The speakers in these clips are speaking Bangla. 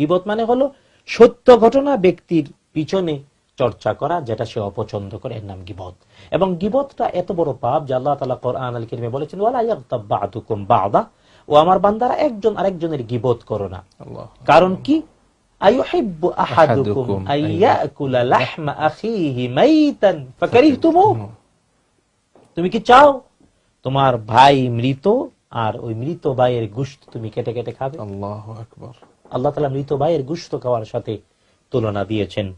গিবত মানে হলো সত্য ঘটনা ব্যক্তির পিছনে চর্চা করা যেটা সে অপছন্দ করে এর নাম গিবত। এবং গিবতটা এত বড় পাপ যে আল্লাহ তালা কোরআন আল কিরিমে বলেছেন বা'দা ও আমার বান্দারা একজন আরেকজনের গিবত করো না। কারণ কি? তুমি কি চাও? তোমার ভাই মৃত আর ওই মৃত ভাইয়ের গুস্ত তুমি কেটে কেটে খাবে। আল্লাহ আকবর। আল্লাহ তালা মৃত ভাইয়ের গুস্ত খাওয়ার সাথে তুলনা দিয়েছেন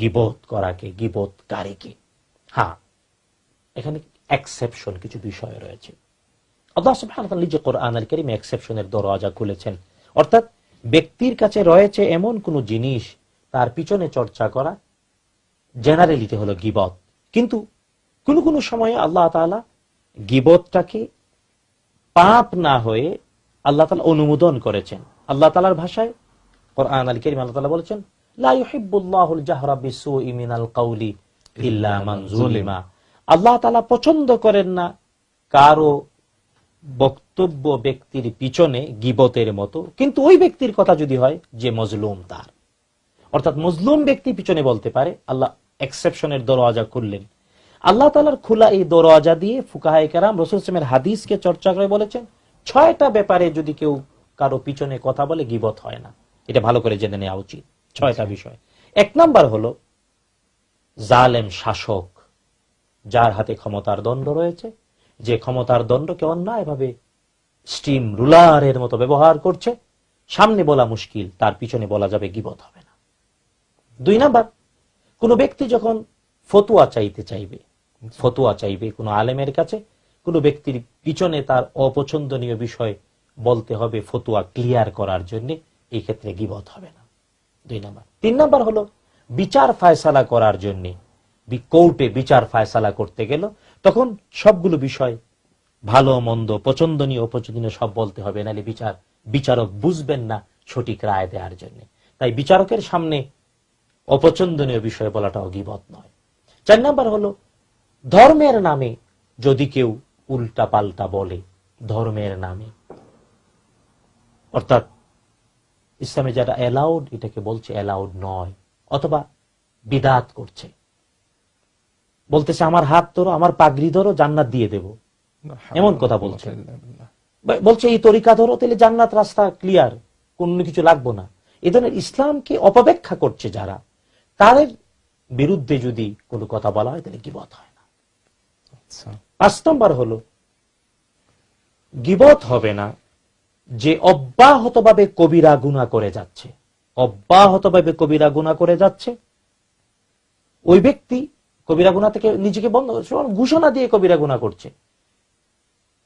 গিবত করাকে গিবতকারীকে হ্যাঁ এখানে এক্সেপশন কিছু বিষয় রয়েছে। দরওয়াজা খুলেছেন। অর্থাৎ ব্যক্তির কাছে রয়েছে এমন কোন জিনিস, তার পিছনে চর্চা করা জেনারেলিটি হলো গিবত কিন্তু কোন কোন সময়ে আল্লাহ তাআলা গিবতটাকে পাপ না হয়ে আল্লাহ তাআলা অনুমোদন করেছেন। আল্লাহ তালার ভাষায় কোরআন আল কারীম আল্লাহ তাআলা বলেছেন আল্লাহ তাআলা পছন্দ করেন না কারও বক্তব্য ব্যক্তির পিছনে গিবতের মতো, কিন্তু ওই ব্যক্তির কথা যদি হয় যে মজলুম তার। অর্থাৎ মজলুম ব্যক্তি পিছনে বলতে পারে, আল্লাহ এক্সেপশনের দরওয়াজা খুললেন। আল্লাহ তালার খোলা এই দরওয়াজা দিয়ে ফুকাহাইকারাম রসুল ইসলামের হাদিসকে চর্চা করে বলেছেন, ছয়টা ব্যাপারে যদি কেউ কারও পিছনে কথা বলে গিবত হয় না। এটা ভালো করে জেনে নেওয়া উচিত। ছয়টা বিষয়। এক নাম্বার হলো, জালেম শাসক, যার হাতে ক্ষমতার দণ্ড রয়েছে, যে ক্ষমতার দণ্ডকে অন্যায়ভাবে স্টিম রুলারের মতো ব্যবহার করছে, সামনে বলা মুশকিল, তার পিছনে বলা যাবে গিবত হবে না। দুই নাম্বার, কোন ব্যক্তি যখন ফতুয়া চাইতে চাইবে, ফতুয়া চাইবে কোনো আলেমের কাছে, কোনো ব্যক্তির পিছনে তার অপছন্দনীয় বিষয় বলতে হবে ফতুয়া ক্লিয়ার করার জন্য, এই ক্ষেত্রে গিবত হবে না। দুই নাম্বার। তিন নাম্বার হলো, বিচার ফায়সালা করার জন্য কোর্টে বিচার ফায়সালা করতে গেল, তখন সবগুলো বিষয়, ভালো, মন্দ, পছন্দনীয়, অপছন্দনীয় সব বলতে হবে, নাহলে বিচার, বিচারক বুঝবেন না সঠিক রায় দেওয়ার জন্য। তাই বিচারকের সামনে অপছন্দনীয় বিষয় বলাটা অগিবত নয়। চার নাম্বার হলো, ধর্মের নামে যদি কেউ উল্টা পাল্টা বলে, ধর্মের নামে অর্থাৎ ইসলামে যেটা অ্যালাউড এটাকে বলছে অ্যালাউড নয় অথবা বিদাত করছে। বলতেছে আমার হাত ধরো আমার পাগড়ি ধরো জান্নাত দিয়ে দেব। এমন কথা বলছে। বলছে এই তরিকা ধরো তাহলে জান্নাত রাস্তা ক্লিয়ার কোন কিছু লাগবো না। এ ধরনের ইসলামকে অপব্যাখ্যা করছে যারা। তাদের বিরুদ্ধে যদি কোনো কথা বলা হয় তাহলে গিবত হয় না। আচ্ছা। পাঁচ নম্বর হলো গিবত হবে না যে অব্যাহতভাবে কবিরা গুণা করে যাচ্ছে। অব্যাহতভাবে কবিরা গুণা করে যাচ্ছে। ওই ব্যক্তি কবিরা গুণা থেকে নিজেকে বন্ধ ঘোষণা দিয়ে কবিরা গুণা করছে।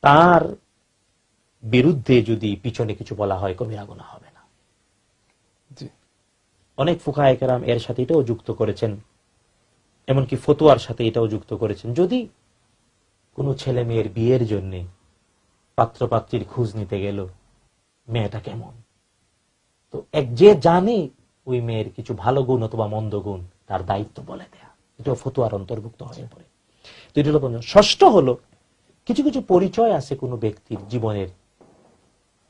তার বিরুদ্ধে যদি পিছনে কিছু বলা হয় কবিরা গুণা হবে না। অনেক ফুকায়কেরাম এর সাথে এটাও যুক্ত করেছেন। এমনকি ফতুয়ার সাথে এটাও যুক্ত করেছেন। যদি কোনো ছেলে মেয়ের বিয়ের জন্য পাত্রপাত্রীর খোঁজ নিতে গেল মেয়েটা কেমন? তো এক যে জানে ওই মেয়ের কিছু ভালো গুণ অথবা মন্দ গুণ তার দায়িত্ব বলে দেয়া। এটাও ফতুয়ার অন্তর্ভুক্ত হয়ে পড়ে। তো এটা হলো পঞ্চম। ষষ্ঠ হলো কিছু কিছু পরিচয় আছে কোনো ব্যক্তির জীবনের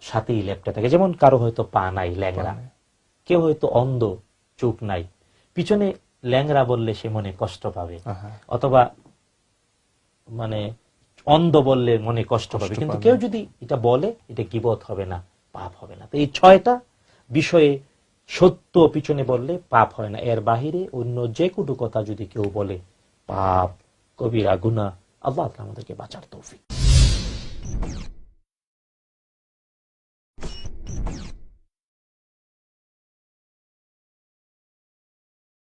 সাথেই লেপটে থাকে। যেমন কারও হয়তো পা নাই ল্যাংরা কেউ হয়তো অন্ধ চোখ নাই। পিছনে ল্যাংরা বললে সে মনে কষ্ট পাবে। অথবা মানে অন্ধ বললে মনে কষ্ট পাবে। কিন্তু কেউ যদি এটা বলে এটা কিবত হবে না। পাপ হবে না। তো এই ছয়টা বিষয়ে সত্য পিছনে বললে পাপ হয় না। এর বাহিরে অন্য যে কোনো কথা যদি কেউ বলে, পাপ, কবিরা গুনা আল্লাহ আমাদেরকে বাঁচার তৌফিক।